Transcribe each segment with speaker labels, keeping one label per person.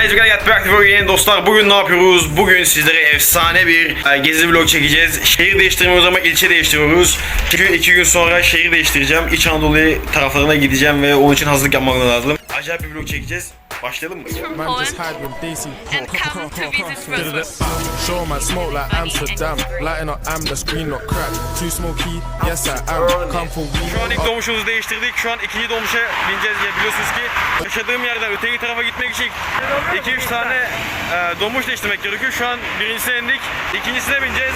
Speaker 1: guys, we get back to again. Dostlar bugün ne yapıyoruz? Bugün sizlere efsane bir e, gezi vlog çekeceğiz. Şehir değiştirmiyoruz ama ilçe değiştiriyoruz. Çünkü iki gün sonra şehir değiştireceğim. İç Anadolu taraflarına gideceğim ve onun için hazırlık yapmam lazım. Acayip bir vlog çekeceğiz. Başlayalım mı?
Speaker 2: from
Speaker 3: Man just hide with DC.
Speaker 2: and come to visit Christmas.
Speaker 3: Show man smoke like Amsterdam. Lighting up am the screen not crack. Too smoky, yes I am. Come for
Speaker 1: Şu
Speaker 3: weed.
Speaker 1: an ilk dolmuşumuzu değiştirdik. Şu an ikinci dolmuşa bineceğiz ya biliyorsunuz ki yaşadığım yerden öteki tarafa gitmek için 2-3 tane e, dolmuş değiştirmek gerekiyor. Şu an birincisine indik. İkincisine bineceğiz.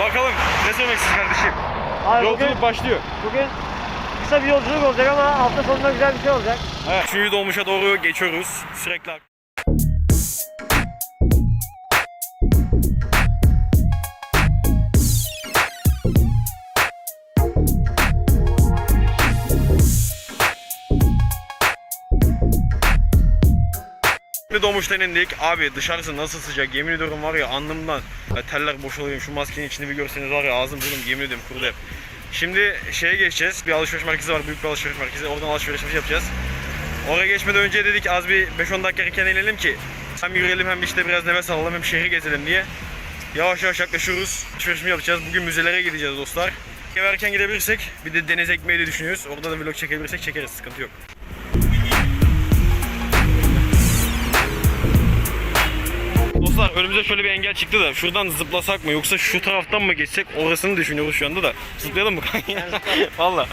Speaker 1: Bakalım ne söylemek istiyorsun kardeşim?
Speaker 4: Abi
Speaker 1: Yolculuk
Speaker 4: bugün,
Speaker 1: başlıyor.
Speaker 4: bugün kısa bir yolculuk olacak ama hafta sonunda güzel bir şey olacak.
Speaker 1: Evet. Üçüncü dolmuşa doğru geçiyoruz. Sürekli dolmuştan indik. Abi dışarısı nasıl sıcak yemin ediyorum var ya alnımdan ya teller boşalıyor. Şu maskenin içini bir görseniz var ya ağzım burnum yemin ediyorum kurudu hep. Şimdi şeye geçeceğiz. Bir alışveriş merkezi var. Büyük bir alışveriş merkezi. Oradan alışverişimizi yapacağız. Oraya geçmeden önce dedik az bir 5-10 dakika erken inelim ki hem yürüyelim hem işte biraz nefes alalım hem şehri gezelim diye. Yavaş yavaş yaklaşıyoruz. Alışverişimi yapacağız. Bugün müzelere gideceğiz dostlar. Eve erken gidebilirsek bir de deniz ekmeği de düşünüyoruz. Orada da vlog çekebilirsek çekeriz. Sıkıntı yok. Dostlar önümüze şöyle bir engel çıktı da şuradan zıplasak mı yoksa şu taraftan mı geçsek orasını düşünüyoruz şu anda da. Zıplayalım mı kanka? Valla.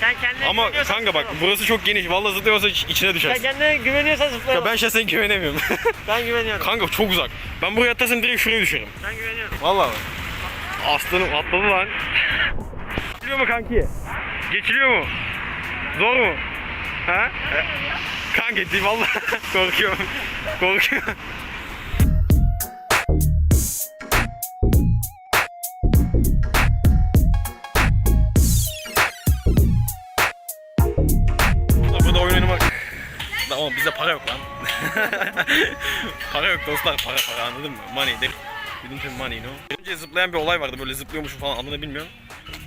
Speaker 4: Sen kendine
Speaker 1: Ama
Speaker 4: güveniyorsan
Speaker 1: kanka bak
Speaker 4: zıplayalım.
Speaker 1: burası çok geniş. Valla zıplayamasa iç- içine
Speaker 4: Sen
Speaker 1: düşersin.
Speaker 4: kendine güveniyorsan
Speaker 1: Ya
Speaker 4: zıplayalım.
Speaker 1: ben şahsen güvenemiyorum.
Speaker 4: Ben güveniyorum.
Speaker 1: kanka çok uzak. Ben buraya atlarsam direkt şuraya düşerim.
Speaker 4: Ben güveniyorum.
Speaker 1: Valla bak. Aslanım atladı lan. Geçiliyor mu kanki? Geçiliyor mu? Zor mu? Ha? E, Kanka değil valla. Korkuyorum. Korkuyorum. Oğlum bizde para yok lan. para yok dostlar para para anladın mı? Money değil. Bizim tüm money no. Önce zıplayan bir olay vardı böyle zıplıyormuşum falan adını bilmiyorum.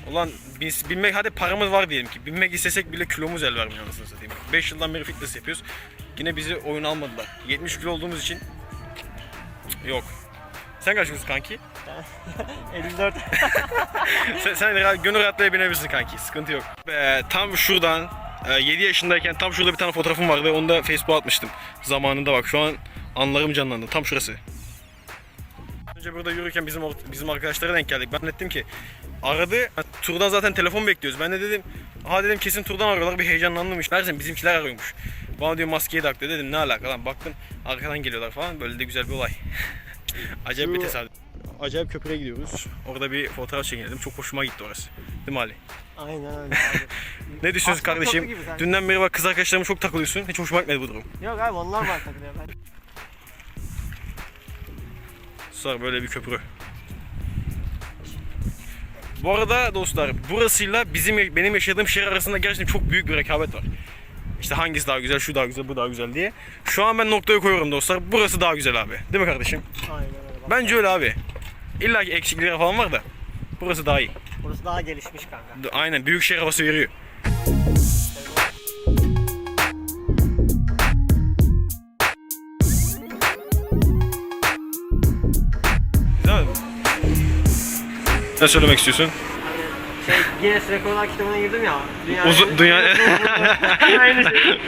Speaker 1: Ulan biz binmek hadi paramız var diyelim ki. Binmek istesek bile kilomuz el vermiyor anasını satayım. 5 yıldan beri fitness yapıyoruz. Yine bizi oyun almadılar. 70 kilo olduğumuz için yok. Sen kaç kilosun kanki?
Speaker 4: 54.
Speaker 1: sen, sen gönül rahatlığıyla binebilirsin kanki. Sıkıntı yok. Be, tam şuradan 7 yaşındayken tam şurada bir tane fotoğrafım vardı. Onu da Facebook'a atmıştım. Zamanında bak şu an anlarım canlandı. Tam şurası. Önce burada yürürken bizim bizim arkadaşlara denk geldik. Ben dedim ki aradı. Turdan zaten telefon bekliyoruz. Ben de dedim ha dedim kesin turdan arıyorlar. Bir heyecanlandım işte. Meğersem bizimkiler arıyormuş. Bana diyor maskeyi tak diyor. Dedim ne alaka lan. Baktım arkadan geliyorlar falan. Böyle de güzel bir olay. Acayip bir tesadüf. Acayip köprüye gidiyoruz. Orada bir fotoğraf çekinelim. Çok hoşuma gitti orası. Değil mi Ali?
Speaker 4: Aynen öyle abi.
Speaker 1: Ne düşünüyorsun
Speaker 4: Aslında
Speaker 1: kardeşim?
Speaker 4: köprü gibi sanki.
Speaker 1: Dünden beri bak kız arkadaşlarıma çok takılıyorsun. Hiç hoşuma gitmedi bu durum.
Speaker 4: Yok abi onlar var takılıyor. Ben...
Speaker 1: Sonra böyle bir köprü. Bu arada dostlar burasıyla bizim benim yaşadığım şehir arasında gerçekten çok büyük bir rekabet var. İşte hangisi daha güzel, şu daha güzel, bu daha güzel diye. Şu an ben noktayı koyuyorum dostlar. Burası daha güzel abi. Değil mi kardeşim?
Speaker 4: Aynen öyle.
Speaker 1: Bence öyle abi. İlla ki eksiklikler falan var da. Burası daha iyi.
Speaker 4: Burası daha gelişmiş kanka.
Speaker 1: Aynen büyük şehir havası veriyor. Güzel mi? Ne söylemek istiyorsun?
Speaker 4: Guinness Rekorlar kitabına girdim ya. Dünya
Speaker 1: Uzun dünya
Speaker 4: Aynı şey.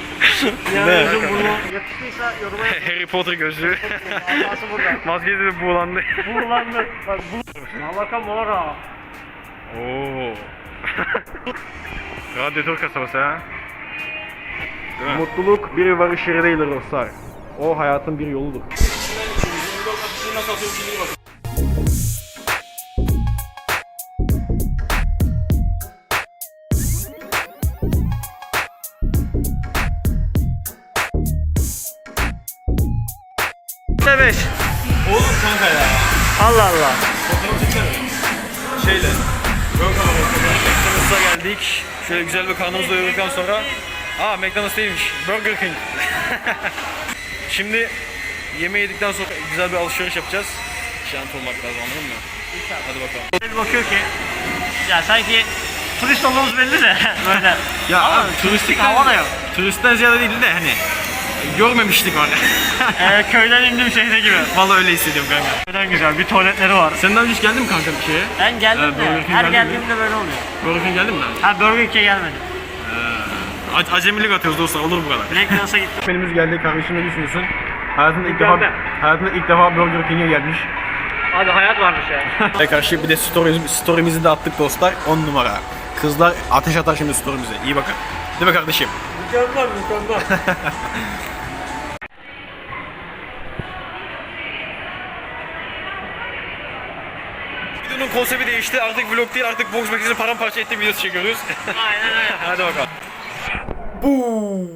Speaker 4: Dünya
Speaker 1: Ne?
Speaker 4: uzun burnu. Yakıştıysa yoruma yazın.
Speaker 1: Harry Potter gözlüğü.
Speaker 4: Asası burada.
Speaker 1: Maskesi de buğulandı.
Speaker 4: Buğulandı. Bak bu. Malaka mora.
Speaker 1: Oo. Radyatör kasabası ha. Mutluluk bir varış yeri değildir dostlar. O hayatın bir yoludur.
Speaker 4: Beş.
Speaker 1: Oğlum kanka ya.
Speaker 4: Allah Allah.
Speaker 1: Şeyle. McDonald's'a geldik. Şöyle güzel bir karnımızı doyurduktan sonra Aa McDonald's değilmiş. Burger King. Şimdi yemeği yedikten sonra güzel bir alışveriş yapacağız. Şant olmak lazım anladın mı? Hadi bakalım.
Speaker 4: Bir bakıyor ki ya sanki turist olduğumuz belli de böyle.
Speaker 1: Ya abi turistik
Speaker 4: hava da yok.
Speaker 1: Turistten ziyade değil de hani görmemiştik var.
Speaker 4: Ee, köyden indim şehre gibi.
Speaker 1: Vallahi öyle hissediyorum kanka.
Speaker 4: Köyden güzel. Bir tuvaletleri var.
Speaker 1: Sen daha önce hiç geldin mi kanka bir şeye?
Speaker 4: Ben geldim
Speaker 1: Evet, Burger
Speaker 4: de her
Speaker 1: geldim
Speaker 4: geldiğimde böyle oluyor.
Speaker 1: Burger King geldin mi daha?
Speaker 4: Ha Burger King'e gelmedim.
Speaker 1: A- acemilik atıyoruz dostlar olur bu kadar.
Speaker 4: Black Class'a gittim.
Speaker 1: Menümüz geldi kardeşim ne düşünüyorsun? Hayatında ilk defa hayatında ilk defa Burger King'e gelmiş.
Speaker 4: Abi hayat varmış ya.
Speaker 1: Karşı bir de story'mizi, story'mizi de attık dostlar. 10 numara. Kızlar ateş atar şimdi story'mize. İyi bakın. Değil mi kardeşim?
Speaker 4: mükemmel mükemmel.
Speaker 1: Videonun konsepti değişti. Artık vlog değil artık box makinesini paramparça ettiğim videosu çekiyoruz.
Speaker 4: Aynen öyle.
Speaker 1: Hadi bakalım. Bu.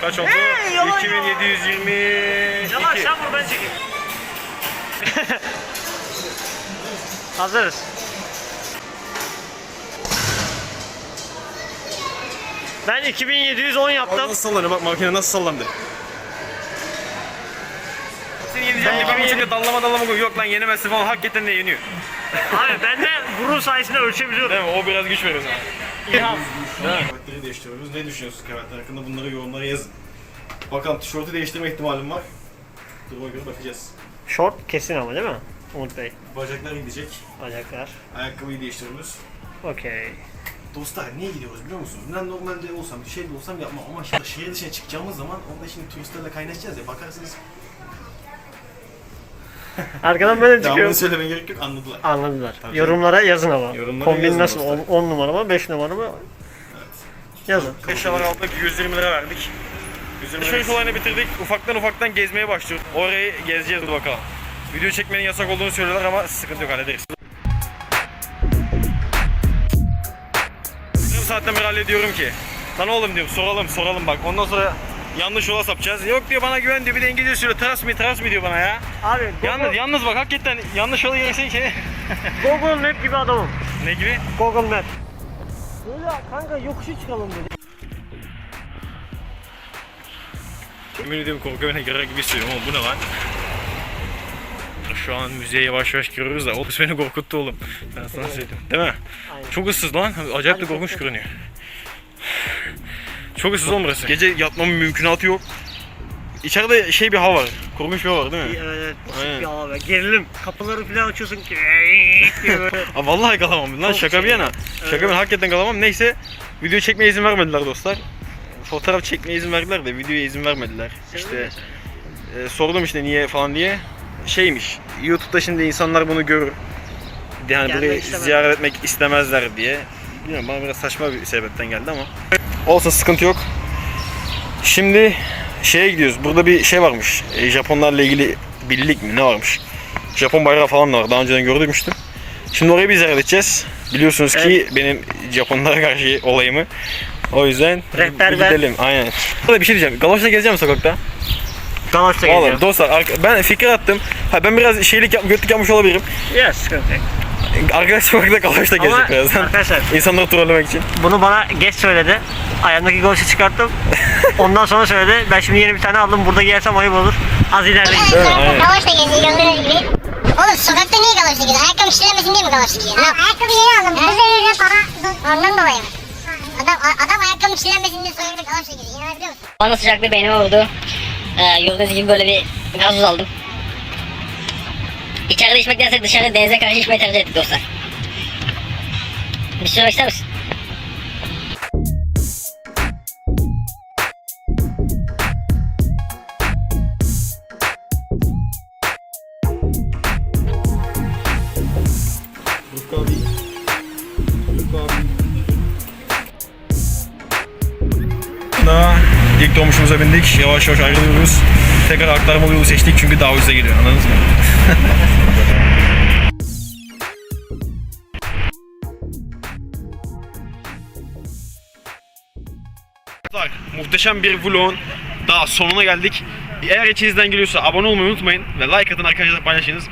Speaker 1: Kaç oldu?
Speaker 4: Hey, yalan
Speaker 1: 2722.
Speaker 4: Yavaş sen vur ben çekeyim. Hazırız. Ben 2710
Speaker 1: Bak
Speaker 4: yaptım.
Speaker 1: nasıl sallanıyor bak makine nasıl sallandı. Seni yeneceğim diye ben bu çünkü dallama dallama koyuyor. Yok lan yenemezsin falan hakikaten de yeniyor.
Speaker 4: Abi ben de gurur sayesinde ölçebiliyorum.
Speaker 1: Değil mi? O biraz güç veriyor sana.
Speaker 4: İlham.
Speaker 1: Karakteri değiştiriyoruz. Ne düşünüyorsunuz karakter hakkında bunları yorumlara yazın. Bakalım tişörtü değiştirme ihtimalim var. Duruma göre bakacağız.
Speaker 4: Short kesin ama değil mi? Umut Bey.
Speaker 1: Bacaklar gidecek.
Speaker 4: Bacaklar.
Speaker 1: Ayakkabıyı değiştiriyoruz.
Speaker 4: Okey.
Speaker 1: Dostlar niye gidiyoruz biliyor musunuz? Ben normalde olsam bir şey de olsam yapmam ama şimdi şehir dışına çıkacağımız zaman orada şimdi turistlerle kaynaşacağız ya bakarsınız.
Speaker 4: Arkadan böyle
Speaker 1: Devamını
Speaker 4: çıkıyor.
Speaker 1: söylemeye gerek yok anladılar.
Speaker 4: Anladılar.
Speaker 1: Tabii.
Speaker 4: Yorumlara yazın ama.
Speaker 1: Yorumlara
Speaker 4: Kombin
Speaker 1: yazın
Speaker 4: nasıl?
Speaker 1: dostlar.
Speaker 4: 10 numara mı? 5 numara mı? Yazın.
Speaker 1: Eşyalar aldık 120 lira verdik. 120 lira. Şu olayını bitirdik. Ufaktan ufaktan gezmeye başlıyoruz. Orayı gezeceğiz bakalım. Video çekmenin yasak olduğunu söylüyorlar ama sıkıntı yok hallederiz. Yarım saatten beri hallediyorum ki. Lan oğlum diyorum soralım soralım bak. Ondan sonra yanlış yola sapacağız. Yok diyor bana güven diyor. Bir de İngilizce söylüyor. Trust me trust me diyor bana ya.
Speaker 4: Abi
Speaker 1: Yalnız
Speaker 4: Google,
Speaker 1: yalnız bak hakikaten yanlış yola gelirsen şey.
Speaker 4: Google Map gibi adamım.
Speaker 1: ne gibi?
Speaker 4: Google Map. Böyle kanka yokuşu çıkalım dedi.
Speaker 1: Yemin ediyorum korku evine girer gibi hissediyorum ama bu ne lan? Şu an müzeye yavaş yavaş giriyoruz da o kız beni korkuttu oğlum. Ben sana söyleyeyim. Değil mi?
Speaker 4: Aynen.
Speaker 1: Çok ıssız lan. Acayip de korkunç görünüyor. Çok ıssız oğlum burası. Gece yatmamın mümkünatı yok. İçeride şey bir hava var. Korkunç bir hava var değil mi?
Speaker 4: Evet,
Speaker 1: Aynen.
Speaker 4: basit bir hava be. Gerilim. Kapıları falan açıyorsun ki. diye böyle.
Speaker 1: Aa, vallahi kalamam lan
Speaker 4: Çok
Speaker 1: şaka bir
Speaker 4: şey.
Speaker 1: yana. Şaka ben hakikaten kalamam. Neyse video çekmeye izin vermediler dostlar. Fotoğraf çekmeye izin verdiler de videoya izin vermediler. İşte e, sordum işte niye falan diye. Şeymiş. YouTube'da şimdi insanlar bunu görür. Yani
Speaker 4: Gelmek
Speaker 1: burayı
Speaker 4: istemez.
Speaker 1: ziyaret etmek istemezler diye. Bilmiyorum bana biraz saçma bir sebepten geldi ama. Olsa sıkıntı yok. Şimdi şeye gidiyoruz. Burada bir şey varmış. E, Japonlarla ilgili birlik mi ne varmış? Japon bayrağı falan da var. Daha önceden gördüymüştüm. Şimdi orayı bir ziyaret edeceğiz. Biliyorsunuz ki benim Japonlara karşı olayımı. O yüzden
Speaker 4: Rehber
Speaker 1: bir
Speaker 4: ben.
Speaker 1: gidelim. Aynen. Burada bir şey diyeceğim. Galoşla gezeceğim sokakta.
Speaker 4: Galoş'ta
Speaker 1: Vallahi
Speaker 4: geziyorum.
Speaker 1: dostlar ben fikir attım. Ha ben biraz şeylik yap, götlük yapmış olabilirim.
Speaker 4: Yes, sıkıntı.
Speaker 1: Arkadaş sokakta
Speaker 4: Ama
Speaker 1: gezecek birazdan.
Speaker 4: arkadaşlar
Speaker 1: İnsanları trollemek için.
Speaker 4: bunu bana geç söyledi. Ayağımdaki galoşu çıkarttım. Ondan sonra söyledi. Ben şimdi yeni bir tane aldım. Burada giyersem ayıp olur. Az
Speaker 1: mi?
Speaker 4: gidiyorum.
Speaker 1: Aynen.
Speaker 5: Galoşla geziyor gördüğünüz gibi. Oğlum sokakta niye galoşla geziyor? Ayakkabı kirlenmesin diye mi? Ne yapayım? Ayakkabı yeni aldım. Bu sefer para ondan dolayı mı? Adam, adam ayakkabı kirlenmesin diye soyunca galoşla geziyor. İnanabiliyor musun?
Speaker 6: Bana sıcak bir beynime vurdu. Ee, gördüğünüz gibi böyle bir gazoz aldım. İçeride içmektense dışarı denize karşı içmeyi tercih ettik dostlar. Bir şey söylemek ister misin?
Speaker 1: İlk dolmuşumuza bindik. Yavaş yavaş ayrılıyoruz. Tekrar aktarmalı yolu seçtik çünkü daha ucuza geliyor. Anladınız mı? Muhteşem bir vlogun daha sonuna geldik. Eğer içinizden geliyorsa abone olmayı unutmayın ve like atın arkadaşlar paylaşınız.